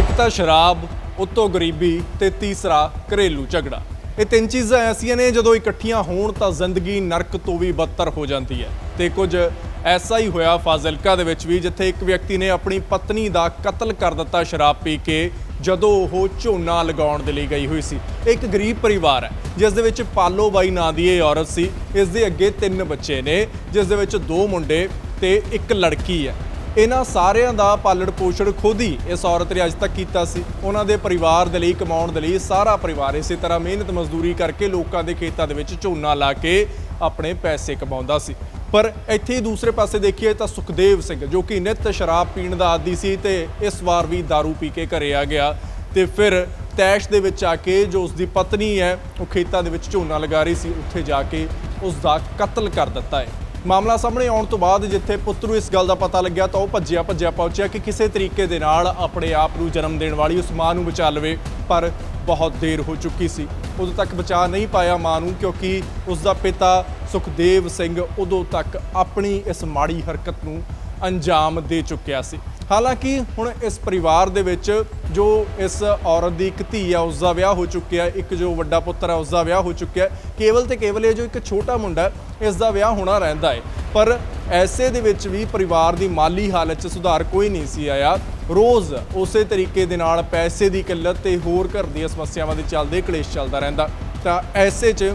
ਇੱਕ ਤਾਂ ਸ਼ਰਾਬ, ਉੱਤੋਂ ਗਰੀਬੀ ਤੇ ਤੀਸਰਾ ਘਰੇਲੂ ਝਗੜਾ। ਇਹ ਤਿੰਨ ਚੀਜ਼ਾਂ ਐਸੀਆਂ ਨੇ, ਜਦੋਂ ਇਕੱਠੀਆਂ ਹੋਣ ਤਾਂ ਜ਼ਿੰਦਗੀ ਨਰਕ ਤੋਂ ਵੀ ਬਦਤਰ ਹੋ ਜਾਂਦੀ ਹੈ। ਤੇ ਕੁਝ ਐਸਾ ਹੀ ਹੋਇਆ ਫਾਜ਼ਿਲਕਾ ਦੇ ਵਿੱਚ ਵੀ, ਜਿੱਥੇ ਇੱਕ ਵਿਅਕਤੀ ਨੇ ਆਪਣੀ ਪਤਨੀ ਦਾ ਕਤਲ ਕਰ ਦਿੱਤਾ ਸ਼ਰਾਬ ਪੀ ਕੇ, ਜਦੋਂ ਉਹ ਝੋਨਾ ਲਗਾਉਣ ਦੇ ਲਈ ਗਈ ਹੋਈ ਸੀ। ਇੱਕ ਗਰੀਬ ਪਰਿਵਾਰ ਹੈ, ਜਿਸ ਦੇ ਵਿੱਚ ਪਾਲੋ ਬਾਈ ਨਾਂ ਦੀ ਇਹ ਔਰਤ ਸੀ। ਇਸ ਦੇ ਅੱਗੇ ਤਿੰਨ ਬੱਚੇ ਨੇ, ਜਿਸ ਦੇ ਵਿੱਚ ਦੋ ਮੁੰਡੇ ਤੇ ਇੱਕ ਲੜਕੀ ਹੈ। ਇਹਨਾਂ ਸਾਰਿਆਂ ਦਾ ਪਾਲਣ ਪੋਸ਼ਣ ਖੁਦ ਹੀ ਇਸ ਔਰਤ ਨੇ ਅੱਜ ਤੱਕ ਕੀਤਾ ਸੀ। ਉਹਨਾਂ ਦੇ ਪਰਿਵਾਰ ਦੇ ਲਈ, ਕਮਾਉਣ ਦੇ ਲਈ ਸਾਰਾ ਪਰਿਵਾਰ ਇਸੇ ਤਰ੍ਹਾਂ ਮਿਹਨਤ ਮਜ਼ਦੂਰੀ ਕਰਕੇ ਲੋਕਾਂ ਦੇ ਖੇਤਾਂ ਦੇ ਵਿੱਚ ਝੋਨਾ ਲਾ ਕੇ ਆਪਣੇ ਪੈਸੇ ਕਮਾਉਂਦਾ ਸੀ। ਪਰ ਇੱਥੇ ਹੀ ਦੂਸਰੇ ਪਾਸੇ ਦੇਖੀਏ ਤਾਂ ਸੁਖਦੇਵ ਸਿੰਘ, ਜੋ ਕਿ ਨਿਤ ਸ਼ਰਾਬ ਪੀਣ ਦਾ ਆਦੀ ਸੀ ਤੇ ਇਸ ਵਾਰ ਵੀ दारू ਪੀ ਕੇ ਘਰੇ ਆ ਗਿਆ ਤੇ ਫਿਰ ਤੈਸ਼ ਦੇ ਵਿੱਚ ਆ ਕੇ ਜੋ ਉਸ ਦੀ ਪਤਨੀ ਹੈ, ਉਹ ਖੇਤਾਂ ਦੇ ਵਿੱਚ ਝੋਨਾ ਲਗਾ ਰਹੀ ਸੀ, ਉੱਥੇ ਜਾ ਕੇ ਉਸ ਦਾ ਕਤਲ ਕਰ ਦਿੱਤਾ ਹੈ। ਮਾਮਲਾ ਸਾਹਮਣੇ ਆਉਣ ਤੋਂ ਬਾਅਦ ਜਿੱਥੇ ਪੁੱਤਰ ਨੂੰ ਇਸ ਗੱਲ ਦਾ ਪਤਾ ਲੱਗਿਆ ਤਾਂ ਉਹ ਭੱਜਿਆ ਭੱਜਿਆ ਪਹੁੰਚਿਆ ਕਿ ਕਿਸੇ ਤਰੀਕੇ ਦੇ ਨਾਲ ਆਪਣੇ ਆਪ ਨੂੰ ਜਨਮ ਦੇਣ ਵਾਲੀ ਉਸ ਮਾਂ ਨੂੰ ਬਚਾ ਲਵੇ, ਪਰ ਬਹੁਤ ਦੇਰ ਹੋ ਚੁੱਕੀ ਸੀ। ਉਦੋਂ ਤੱਕ ਬਚਾ ਨਹੀਂ ਪਾਇਆ ਮਾਂ ਨੂੰ ਕਿਉਂਕਿ ਉਸ ਦਾ ਪਿਤਾ ਸੁਖਦੇਵ ਸਿੰਘ ਉਦੋਂ ਤੱਕ ਆਪਣੀ ਇਸ ਮਾੜੀ ਹਰਕਤ ਨੂੰ ਅੰਜਾਮ ਦੇ ਚੁੱਕਿਆ ਸੀ। ਹਾਲਾਂਕਿ ਹੁਣ ਇਸ ਪਰਿਵਾਰ ਦੇ ਵਿੱਚ ਜੋ ਇਸ ਔਰਤ ਦੀ ਇੱਕ ਧੀ ਆ, ਉਸ ਦਾ ਵਿਆਹ ਹੋ ਚੁੱਕਿਆ ਇੱਕ ਜੋ ਵੱਡਾ ਪੁੱਤਰ ਹੈ ਉਸ ਦਾ ਵਿਆਹ ਹੋ ਚੁੱਕਿਆ ਕੇਵਲ ਤੇ ਕੇਵਲ ਇਹ ਜੋ ਇੱਕ ਛੋਟਾ ਮੁੰਡਾ ਇਸ ਦਾ ਵਿਆਹ ਹੋਣਾ ਰਹਿੰਦਾ ਹੈ। ਪਰ ਐਸੇ ਦੇ ਵਿੱਚ ਵੀ ਪਰਿਵਾਰ ਦੀ ਮਾਲੀ ਹਾਲਤ 'ਚ ਸੁਧਾਰ ਕੋਈ ਨਹੀਂ ਸੀ ਆਇਆ। ਰੋਜ਼ ਉਸੇ ਤਰੀਕੇ ਦੇ ਨਾਲ ਪੈਸੇ ਦੀ ਕਿੱਲਤ ਤੇ ਹੋਰ ਘਰ ਦੀਆਂ ਸਮੱਸਿਆਵਾਂ ਦੇ ਚੱਲਦੇ ਕਲੇਸ਼ ਚੱਲਦਾ ਰਹਿੰਦਾ। ਤਾਂ ਐਸੇ 'ਚ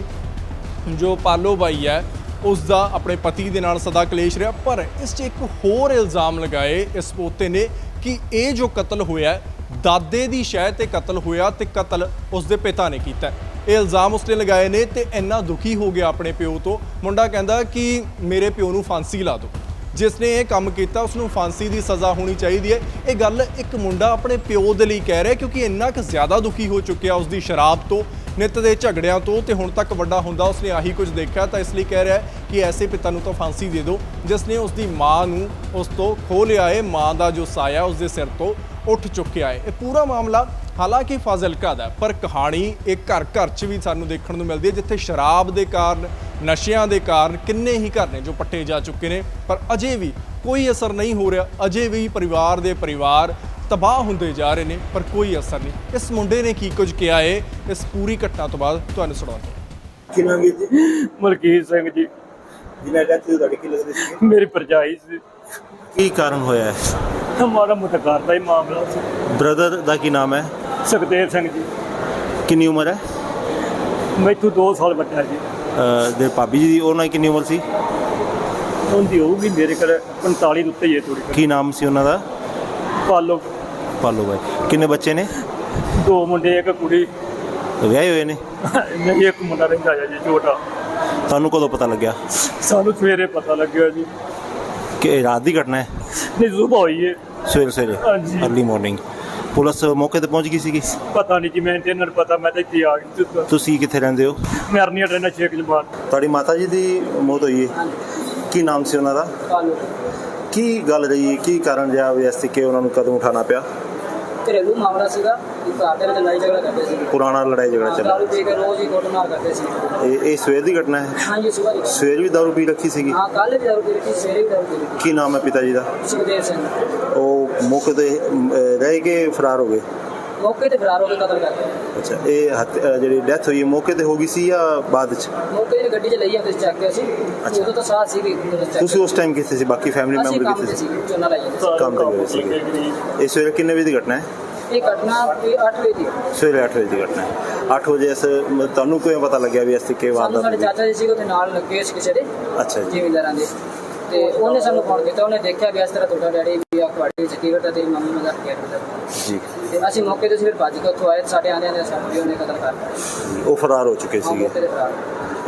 ਜੋ ਪਾਲੋ ਬਾਈ ਹੈ ਉਸ ਦਾ ਆਪਣੇ ਪਤੀ ਦੇ ਨਾਲ ਸਦਾ ਕਲੇਸ਼ ਰਿਹਾ, ਪਰ ਇਸ 'ਚ ਇੱਕ ਹੋਰ ਇਲਜ਼ਾਮ ਲਗਾਏ। ਇਸ ਪੋਤੇ ਨੇ ਕਿ ਇਹ ਜੋ ਕਤਲ ਹੋਇਆ ਦਾਦੇ ਦੀ ਸ਼ਹਿ ਤੇ ਕਤਲ ਹੋਇਆ ਤੇ ਕਤਲ ਉਸ ਦੇ ਪਿਤਾ ਨੇ ਕੀਤਾ ਇਹ ਇਲਜ਼ਾਮ ਉਸਨੇ ਲਗਾਏ ਨੇ ਤੇ ਇੰਨਾ ਦੁਖੀ ਹੋ ਗਿਆ ਆਪਣੇ ਪਿਓ ਤੋਂ। ਮੁੰਡਾ ਕਹਿੰਦਾ ਕਿ ਮੇਰੇ ਪਿਓ ਨੂੰ ਫਾਂਸੀ ਲਾ ਦਿਓ। ਜਿਸ ਨੇ ਇਹ ਕੰਮ ਕੀਤਾ ਉਸ ਨੂੰ ਫਾਂਸੀ ਦੀ ਸਜ਼ਾ ਹੋਣੀ ਚਾਹੀਦੀ ਹੈ। ਇਹ ਗੱਲ ਇੱਕ ਮੁੰਡਾ ਆਪਣੇ ਪਿਓ ਦੇ ਲਈ ਕਹਿ ਰਿਹਾ ਕਿਉਂਕਿ ਇੰਨਾ ਕੁ ਜ਼ਿਆਦਾ ਦੁਖੀ ਹੋ ਚੁੱਕਿਆ ਉਸ ਦੀ ਸ਼ਰਾਬ ਤੋਂ, ਨਿੱਤ ਦੇ ਝਗੜਿਆਂ ਤੋਂ ਤੇ ਹੁਣ ਤੱਕ ਵੱਡਾ ਹੁੰਦਾ ਉਸਨੇ ਆਹੀ ਕੁਝ ਦੇਖਿਆ ਤਾਂ ਇਸ ਲਈ ਕਹਿ ਰਿਹਾ ਕਿ ਐਸੇ ਪਿਤਾ ਨੂੰ ਤਾਂ ਫਾਂਸੀ ਦੇ ਦਿਓ ਜਿਸ ਨੇ ਉਸ ਦੀ ਮਾਂ ਨੂੰ ਉਸ ਤੋਂ ਖੋਹ ਲਿਆ ਹੈ ਮਾਂ ਦਾ ਜੋ ਸਾਇਆ ਉਸ ਦੇ ਸਿਰ ਤੋਂ ਉੱਠ ਚੁੱਕਿਆ ਹੈ। ਇਹ ਪੂਰਾ ਮਾਮਲਾ ਹਾਲਾਂਕਿ ਫਾਜ਼ਿਲਕਾ ਦਾ ਪਰ ਕਹਾਣੀ ਇਹ ਘਰ ਘਰ 'ਚ ਵੀ ਸਾਨੂੰ ਦੇਖਣ ਨੂੰ ਮਿਲਦੀ ਹੈ ਜਿੱਥੇ ਸ਼ਰਾਬ ਦੇ ਕਾਰਨ ਨਸ਼ਿਆਂ ਦੇ ਕਾਰਨ ਕਿੰਨੇ ਹੀ ਘਰ ਨੇ ਜੋ ਪੱਟੇ ਜਾ ਚੁੱਕੇ ਨੇ ਪਰ ਅਜੇ ਵੀ ਕੋਈ ਅਸਰ ਨਹੀਂ ਹੋ ਰਿਹਾ ਅਜੇ ਵੀ ਪਰਿਵਾਰ ਦੇ ਪਰਿਵਾਰ ਤਬਾਹ ਹੁੰਦੇ ਜਾ ਰਹੇ ਨੇ ਪਰ ਕੋਈ ਅਸਰ ਨਹੀਂ। ਇਸ ਮੁੰਡੇ ਨੇ ਕੀ ਕੁਝ ਕਿਹਾ ਏ ਇਸ ਪੂਰੀ ਘਟਨਾ ਤੋਂ ਬਾਅਦ ਤੁਹਾਨੂੰ ਸੁਣਾਉਂਦੇ ਹਾਂ। ਕਿੰਨਾ ਵੀ ਜੀ? ਮਲਕੀਤ ਸਿੰਘ ਜੀ। ਜਿੰਨਾ ਡੈਥ ਹੋਈ ਤੁਹਾਡੀ ਕੀ ਲੱਗਦੀ ਸੀ ਮੇਰੀ ਪਰਜਾਈ ਸੀ। ਕੀ ਕਾਰਨ ਹੋਇਆ ਹੈ? ਹਮਾਰਾ ਮੁਤਕਾਰ ਦਾ ਹੀ ਮਾਮਲਾ ਸੀ। ਬ੍ਰਦਰ ਦਾ ਕੀ ਨਾਮ ਹੈ? ਸੁਖਦੇਵ ਸਿੰਘ ਜੀ। ਕਿੰਨੀ ਉਮਰ ਹੈ? ਮੈਥੋਂ 2 ਸਾਲ ਵੱਡਾ ਜੀ। ਅਹ ਦੇ ਭਾਬੀ ਜੀ ਦੀ ਉਹਨਾਂ ਦੀ ਕਿੰਨੀ ਉਮਰ ਸੀ? ਉਹਦੀ ਹੋਊਗੀ ਮੇਰੇ ਕੋਲ 45 ਦੇ ਉੱਤੇ ਹੀ ਹੈ ਥੋੜੀ ਕੀ ਨਾਮ ਸੀ ਉਹਨਾਂ ਦਾ? ਪਾਲੋ। ਪਾਲੋ ਬਾਈ। ਕਿੰਨੇ ਬੱਚੇ ਨੇ? ਦੋ ਮੁੰਡੇ ਇੱਕ ਕੁੜੀ। ਵਿਆਹੇ ਹੋਏ ਨੇ? ਨਹੀਂ ਇੱਕ ਮੁੰਡਾ ਰਹਿੰਦਾ ਹੈ ਜੀ ਛੋਟਾ। ਤੁਹਾਨੂੰ ਕਦੋਂ ਪਤਾ ਲੱਗਿਆ? ਸਾਨੂੰ ਸਵੇਰੇ ਪਤਾ ਲੱਗਿਆ ਜੀ। ਕਿ ਇਹ ਰਾਤ ਦੀ ਘਟਨਾ ਹੈ? ਨਹੀਂ ਸੁਬਹ ਹੋਈ ਹੈ ਸਵੇਰੇ ਸਵੇਰੇ ਹਾਂਜੀ। ਅਰਲੀ ਮਾਰਨਿੰਗ ਪੁਲਿਸ ਮੌਕੇ ਤੇ ਪਹੁੰਚ ਗਈ ਸੀਗੀ? ਪਤਾ ਨਹੀਂ ਜੀ ਮੈਂ ਤੇ ਇਹਨਾਂ ਨੂੰ ਪਤਾ ਮੈਂ ਤਾਂ ਇੱਥੇ ਆ ਗਈ ਤੁਸੀਂ ਕਿੱਥੇ ਰਹਿੰਦੇ ਹੋ? ਮੈਂ ਅਰਨੀਆ ਟ੍ਰੇਨਾਂ ਛੇਕ ਜਮਾਨ ਤੁਹਾਡੀ ਮਾਤਾ ਜੀ ਦੀ ਮੌਤ ਹੋਈ ਹੈ ਕੀ ਨਾਮ ਸੀ ਉਹਨਾਂ ਦਾ? ਕੀ ਗੱਲ ਰਹੀ ਕੀ ਕਾਰਨ ਰਿਹਾ ਵੀ ਇਸ ਕਿ ਉਹਨਾਂ ਨੂੰ ਕਦਮ ਉਠਾਉਣਾ ਪਿਆ? ਘਰੇਲੂ ਮਾਮਲਾ ਸੀਗਾ। ਘਰ ਦੇ ਵਿੱਚ ਲੜਾਈ ਝਗੜਾ ਕਰਦੇ ਸੀ। ਪੁਰਾਣਾ ਲੜਾਈ ਝਗੜਾ ਚੱਲਿਆ ਦਾਰੂ ਪੀ ਕੇ ਰੋਜ਼ ਹੀ ਕੁੱਟਮਾਰ ਕਰਦੇ ਸੀ। ਇਹ ਇਹ ਸਵੇਰ ਦੀ ਘਟਨਾ ਹੈ? ਹਾਂਜੀ ਦੀ। ਸਵੇਰ ਵੀ ਦਾਰੂ ਪੀ ਰੱਖੀ ਸੀਗੀ? ਹਾਂ ਕੱਲ ਵੀ ਦਾਰੂ ਪੀ ਰੱਖੀ ਸਵੇਰੇ ਵੀ ਦਾਰੂ ਪੀ ਰੱਖੀ। ਕੀ ਨਾਮ ਹੈ ਪਿਤਾ ਜੀ ਦਾ? ਸੁਖਦੇਵ ਸਿੰਘ। ਉਹ ਅਮ, ਅਹ, ਰਹਿ ਕੇ ਫਰਾਰ ਹੋ ਗਏ? ਮੌਕੇ ਤੇ ਫਰਾਰ ਹੋ ਕੇ ਕਤਲ ਕਰ ਗਿਆ ਅੱਛਾ ਇਹ ਜਿਹੜੀ ਡੈਥ ਹੋਈ ਮੌਕੇ ਤੇ ਹੋ ਗਈ ਸੀ ਜਾਂ ਬਾਅਦ ਚ? ਮੌਕੇ ਤੇ ਗੱਡੀ 'ਚ ਲਈ ਜਾਂਦੇ ਸੀ ਚੱਕ ਕੇ ਅਸੀਂ। ਉਦੋਂ ਤਾਂ ਸਾਥ ਸੀ ਤੁਸੀਂ ਉਸ ਟਾਈਮ ਕਿੱਥੇ ਸੀ? ਬਾਕੀ ਫੈਮਿਲੀ ਮੈਂਬਰ ਕਿੱਥੇ ਸੀ? ਸੀ ਸੀ। ਕੰਮ ਤੇ ਗਏ ਸੀਗੇ। ਇਹ ਸਵੇਰੇ ਕਿੰਨੇ ਵਜੇ ਦੀ ਘਟਨਾ ਹੈ? ਇਹ ਘਟਨਾ ਕੋਈ 8 ਵਜੇ ਦੀ ਹੈ। ਸਵੇਰੇ 8 ਵਜੇ ਦੀ ਘਟਨਾ ਹੈ। 8 ਵਜੇ ਇਸ ਤੁਹਾਨੂੰ ਕਿਵੇਂ ਪਤਾ ਲੱਗਿਆ ਵੀ ਇਸ ਤਰੀਕੇ ਸਾਨੂੰ ਵਾਰਦਾਤ ਸਾਡੇ ਹੋਈ? ਚਾਚਾ ਜੀ ਸੀ ਉਹਦੇ ਨਾਲ ਲੱਗੇ ਸੀ ਕਿਸੇ ਦੇ ਅੱਛਾ ਜੀ। ਜ਼ਿਮੀਂਦਾਰਾਂ ਦੇ। ਤੇ ਉਹਨੇ ਸਾਨੂੰ ਫੋਨ ਕੀਤਾ ਉਹਨੇ ਦੇਖਿਆ ਵੀ ਇਸ ਤਰ੍ਹਾਂ ਤੁਹਾਡਾ ਡੈਡੀ ਵੀ ਆ ਤੁਹਾਡੀ ਸਿਕਿਉਰਿਟੀ ਤੇ ਮੰਮੀ ਮਜ਼ਾਕ ਕਰ ਰਿਹਾ ਜੀ। ਤੇ ਅਸੀਂ ਮੌਕੇ ਤੇ ਫਿਰ ਭੱਜ ਕੇ ਉੱਥੋਂ ਆਏ ਤੇ ਸਾਡੇ ਆਂਦੇ ਆਂਦੇ ਸਾਨੂੰ ਵੀ ਉਹਨੇ ਕਤਲ ਕਰ ਦਿੱਤਾ ਉਹ ਫਰਾਰ ਹੋ ਚੁੱਕੇ ਹਾਂ ਸੀਗੇ। ਮੌਕੇ ਤੇ ਫਰਾਰ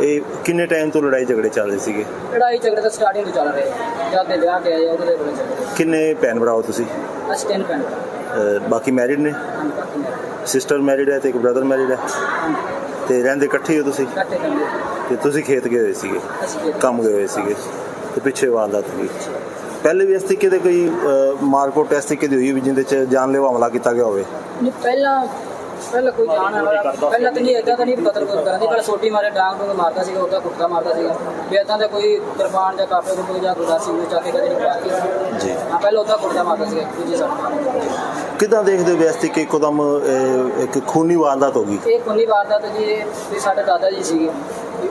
ਇਹ ਕਿੰਨੇ ਟਾਈਮ ਤੋਂ ਲੜਾਈ ਝਗੜੇ ਚੱਲ ਰਹੇ ਸੀਗੇ? ਲੜਾਈ ਝਗੜੇ ਤਾਂ ਸਟਾਰਟਿੰਗ ਤੋਂ ਚੱਲ ਰਹੇ ਜਦ ਦੇ ਵਿਆਹ ਕੇ ਆਏ ਉਹਦੇ ਦੇ ਬੜੇ ਚੱਲ ਰਹੇ ਕਿੰਨੇ ਭੈਣ ਭਰਾ ਹੋ ਤੁਸੀਂ? ਅਸੀਂ ਤਿੰਨ ਭੈਣ ਭਰਾ। ਅਹ, ਬਾਕੀ ਮੈਰਿਡ ਨੇ। ਸਿਸਟਰ ਮੈਰਿਡ ਹੈ ਤੇ ਇੱਕ ਬ੍ਰਦਰ ਮੈਰਿਡ ਹੈ। ਤੇ ਰਹਿੰਦੇ ਇਕੱਠੇ ਹੋ ਤੁਸੀਂ? ਤੇ ਤੁਸੀਂ ਖੇਤ ਗਏ ਹੋਏ ਸੀਗੇ? ਕੰਮ ਗਏ ਹੋਏ ਸੀਗੇ? ਤੇ ਪਿੱਛੇ ਵਾਰਦਾਤ ਹੋਈ। ਪਹਿਲੇ ਵੀ ਇਸ ਤਰੀਕੇ ਦੇ ਕੋਈ ਮਾਰਕੋਟ ਇਸ ਤਰੀਕੇ ਦੀ ਹੋਈ ਵੀ ਜਿੰਦੇ ਚ ਜਾਨਲੇਵਾ ਹਮਲਾ ਕੀਤਾ ਗਿਆ ਹੋਵੇ? ਨਹੀਂ ਪਹਿਲਾਂ ਪਹਿਲਾਂ ਕੋਈ ਜਾਣ ਵਾਲਾ ਪਹਿਲਾਂ ਤਾਂ ਨਹੀਂ ਏਦਾਂ ਤਾਂ ਨਹੀਂ ਕਤਲ ਕੋਈ ਕਰਨ ਦੀ ਪਹਿਲਾਂ ਸੋਟੀ ਮਾਰੇ ਡਾਂਗ ਨੂੰ ਮਾਰਦਾ ਸੀਗਾ ਉਹਦਾ ਕੁੱਤਾ ਮਾਰਦਾ ਸੀਗਾ। ਵੀ ਏਦਾਂ ਦਾ ਕੋਈ ਕਿਰਪਾਨ ਜਾਂ ਕਾਪੇ ਕੁੱਪੇ ਜਾਂ ਗੁਰਦਾਸੀ ਨੂੰ ਚੱਕ ਕੇ ਕਦੇ ਨਹੀਂ ਪਹਿਲਾਂ ਮਾਰਦਾ ਦੂਜੇ ਕਿਦਾਂ ਦੇਖਦੇ ਹੋ ਵੀ ਇਸ ਤਰੀਕੇ ਇੱਕਦਮ ਇੱਕ ਖੂਨੀ ਵਾਰਦਾਤ ਹੋ ਗਈ? ਇਹ ਖੁੰਨੀ ਵਾਰਦਾਤ ਜੀ ਵੀ ਸਾਡੇ ਦਾਦਾ ਜੀ ਸੀਗੇ।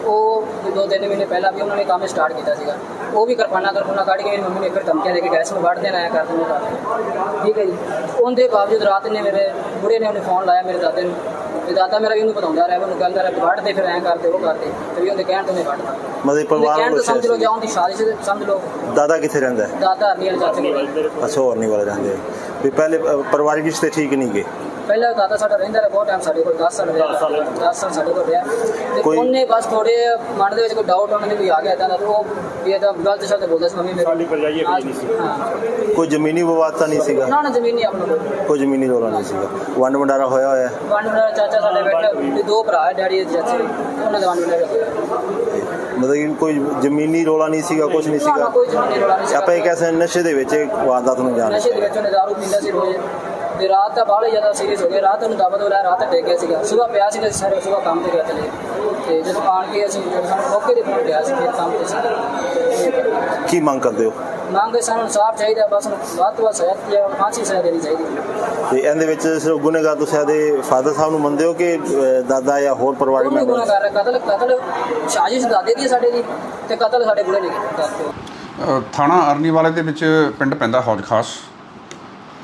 ਉਹ ਦੋ ਤਿੰਨ ਮਹੀਨੇ ਪਹਿਲਾਂ ਵੀ ਉਹਨਾਂ ਨੇ ਕੰਮ ਸਟਾਰਟ ਕੀਤਾ ਸੀਗਾ। ਉਹ ਵੀ ਕਿਰਪਾਨਾ ਕਿਰਪਾਨਾ ਕੱਢ ਕੇ ਮੰਮੀ ਨੇ ਇੱਕ ਧਮਕੀਆਂ ਦੇ ਕੇ ਗੈਸ ਨੂੰ ਵੱਢ ਦੇਣਾ ਆਇਆ ਕਰ ਦਿੰਦਾ ਠੀਕ ਹੈ ਜੀ। ਉਹਦੇ ਬਾਵਜੂਦ ਰਾਤ ਨੇ ਮੇਰੇ ਬੁੜੇ ਨੇ ਉਹਨੇ ਫੋਨ ਲਾਇਆ ਮੇਰੇ ਦਾਦੇ ਨੂੰ। ਤੇ ਦਾਦਾ ਮੇਰਾ ਵੀ ਉਹਨੂੰ ਬਤਾਉਂਦਾ ਰਿਹਾ ਉਹਨੂੰ ਕਹਿੰਦਾ ਰਿਹਾ ਵੀ ਵੱਢ ਦੇ ਫਿਰ ਐਂ ਕਰਦੇ ਉਹ ਕਰਦੇ ਤੇ ਵੀ ਉਹਦੇ ਕਹਿਣ ਤੋਂ ਨਹੀਂ ਵੱਢਦਾ ਮਤਲਬ ਪਰਿਵਾਰ ਕਹਿਣ ਤੋਂ ਸਮਝ ਲਓ ਜਾਂ ਉਹਦੀ ਸਾਜ਼ਿਸ਼ ਸਮਝ ਲਓ। ਦਾਦਾ ਕਿੱਥੇ ਰਹਿੰਦਾ ਹੈ? ਦਾਦਾ ਅਰਨੀਆਂ ਚਾਚੇ ਕੋਲ। ਅੱਛਾ ਹੋਰ ਨਹੀਂ ਵਾਲੇ ਰਹਿੰਦੇ ਵੀ ਪਹਿਲੇ ਪਰਿਵਾਰਿਕ ਰਿਸ਼ਤੇ ਠੀਕ ਨਹੀਂ ਗਏ? ਪਹਿਲਾਂ ਦਾਦਾ ਸਾਡਾ ਰਹਿੰਦਾ ਰਿਹਾ ਬਹੁਤ ਟਾਈਮ ਸਾਡੇ ਕੋਲ 10 ਸਾਲ ਰਿਹਾ। 10 ਸਾਲ। ਸਾਡੇ ਕੋਲ ਰਿਹਾ। ਤੇ ਕੋਈ- ਉਹਨੇ ਬਸ ਥੋੜੇ ਮਨ ਦੇ ਵਿੱਚ ਕੋਈ ਡਾਊਟ ਉਹਨਾਂ ਦੇ ਵੀ ਆ ਗਿਆ ਤੇ ਉਹ ਵੀ ਇਹਦਾ ਗਲਤ ਸ਼ਬਦ ਬੋਲਦਾ ਸੀ ਮੰਮੀ ਮੇਰੇ ਸਾਡੀ ਭਰਜਾਈ ਇੱਕ ਨਹੀਂ ਸੀ। ਕੋਈ ਜ਼ਮੀਨੀ ਵਿਵਾਦ ਤਾਂ ਨਹੀਂ ਸੀਗਾ? ਨਾ ਨਾ ਜ਼ਮੀਨ ਆਪਣਾ ਕੋਈ। ਜ਼ਮੀਨੀ ਰੌਲਾ ਨਹੀਂ ਸੀਗਾ? ਵੰਡ ਵੰਡਾਰਾ ਹੋਇਆ ਹੋਇਆ। ਵਨ ਮੇਰਾ ਚਾਚਾ ਸਾਡੇ ਬੈਠਾ ਤੇ ਦੋ ਭਰਾ ਡੈਡੀ ਦੇ ਚਾਚੇ। ਉਹਨਾਂ ਦਾ ਵਨ ਮੇਰਾ ਮਤਲਬ ਕੋਈ ਜ਼ਮੀਨੀ ਰੌਲਾ ਨਹੀਂ ਸੀਗਾ ਕੁਝ ਨਹੀਂ ਸੀਗਾ? ਕੋਈ ਆਪਾਂ ਇਹ ਕਹਿ ਸਕਦੇ ਨਸ਼ੇ ਦੇ ਵਿੱਚ ਵਾਰਦਾਤ ਨੂੰ ਜਾਣ ਨਸ਼ੇ ਦੇ ਵਿੱਚ ਦਾਰੂ ਪੀਂਦਾ ਸੀ ਰੋਜ਼। ਤੇ ਰਾਤ ਦਾ ਬਾਹਲੇ ਜ਼ਿਆਦਾ ਸੀਰੀਅਸ ਹੋ ਗਿਆ। ਰਾਤ ਨੂੰ ਦਬਦ ਹੋ ਰਿਹਾ ਰਾਤ ਡਿੱਗ ਗਿਆ ਸੀਗਾ। ਸਵੇਰ ਪਿਆ ਸੀ ਤੇ ਸਾਰੇ ਸਵੇਰ ਕੰਮ ਤੇ ਗਿਆ ਚਲੇ ਤੇ ਜਦੋਂ ਆਣ ਕੇ ਅਸੀਂ ਸਾਨੂੰ ਮੌਕੇ ਤੇ ਫੋਨ ਪਿਆ ਸੀ ਫਿਰ ਕੰਮ ਤੇ ਸੀ ਕੀ ਮੰਗ ਕਰਦੇ ਹੋ? ਮੰਗ ਸਾਨੂੰ ਇਨਸਾਫ ਚਾਹੀਦਾ ਬਸ ਵੱਧ ਤੋਂ ਵੱਧ ਸਜ਼ਾ ਜਾਂ ਫਾਂਸੀ ਸਜ਼ਾ ਦੇਣੀ ਚਾਹੀਦੀ ਤੇ ਇਹਦੇ ਵਿੱਚ ਸਿਰਫ ਗੁਨੇਗਾਰ ਤੁਸੀਂ ਦੇ ਫਾਦਰ ਸਾਹਿਬ ਨੂੰ ਮੰਨਦੇ ਹੋ ਕਿ ਦਾਦਾ ਜਾਂ ਹੋਰ ਪਰਿਵਾਰਕ ਮੈਂਬਰ? ਗੁਨਾਹ ਕਰ ਰਿਹਾ ਕਤਲ ਕਤਲ ਸਾਜ਼ਿਸ਼ ਦਾਦੇ ਦੀ ਹੈ ਸਾਡੇ ਦੀ? ਤੇ ਕਤਲ ਸਾਡੇ ਬੁੜੇ ਨੇ ਕੀਤਾ ਅ, ਥਾਣਾ ਅਰਨੀ ਵਾਲੇ ਦੇ ਵਿੱਚ ਪਿੰਡ ਪੈਂਦਾ ਹੌਜ ਖਾਸ।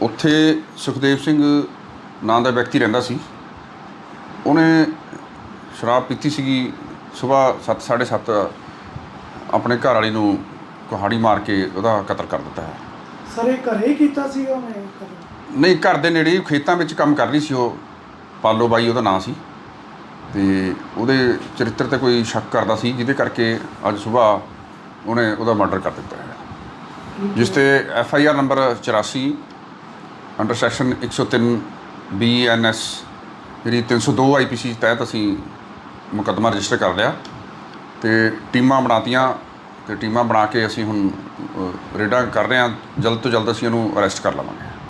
ਉੱਥੇ ਸੁਖਦੇਵ ਸਿੰਘ ਨਾਂ ਦਾ ਵਿਅਕਤੀ ਰਹਿੰਦਾ ਸੀ। ਉਹਨੇ ਸ਼ਰਾਬ ਪੀਤੀ ਸੀਗੀ ਸਵੇਰ 7:30 ਆਪਣੇ ਘਰ ਵਾਲੀ ਨੂੰ ਕੁਹਾੜੀ ਮਾਰ ਕੇ ਉਹਦਾ ਕਤਲ ਕਰ ਦਿੱਤਾ ਹੈ। ਸਰ ਇਹ ਘਰੇ ਕੀਤਾ ਮੈਂ ਘਰੇ। ਨਹੀਂ ਘਰ ਦੇ ਨੇੜੇ ਖੇਤਾਂ ਵਿੱਚ ਕੰਮ ਕਰ ਰਹੀ ਸੀ ਉਹ ਪਾਲੋ ਬਾਈ ਉਹਦਾ ਨਾਂ ਸੀ। ਤੇ ਉਹਦੇ ਚਰਿੱਤਰ ਤੇ ਕੋਈ ਸ਼ੱਕ ਕਰਦਾ ਸੀ ਜਿਹਦੇ ਕਰਕੇ ਅੱਜ ਸਵੇਰ ਉਹਨੇ ਉਹਦਾ ਮਰਡਰ ਕਰ ਦਿੱਤਾ ਹੈ। ਜਿਸ ਤੇ F I R number 84 under section 103 B N S ਜਿਹੜੀ 302 ਆਈ ਪੀ ਸੀ ਤਹਿਤ ਅਸੀਂ ਮੁਕੱਦਮਾ ਰਜਿਸਟਰ ਕਰ ਲਿਆ ਤੇ ਟੀਮਾਂ ਬਣਾਤੀਆਂ ਤੇ ਟੀਮਾਂ ਬਣਾ ਕੇ ਅਸੀਂ ਹੁਣ ਰੇਡਾਂ ਕਰ ਰਹੇ ਹਾਂ। ਜਲਦ ਤੋਂ ਜਲਦ ਅਸੀਂ ਇਹਨੂੰ ਅਰੈਸਟ ਕਰ ਲਵਾਂਗੇ।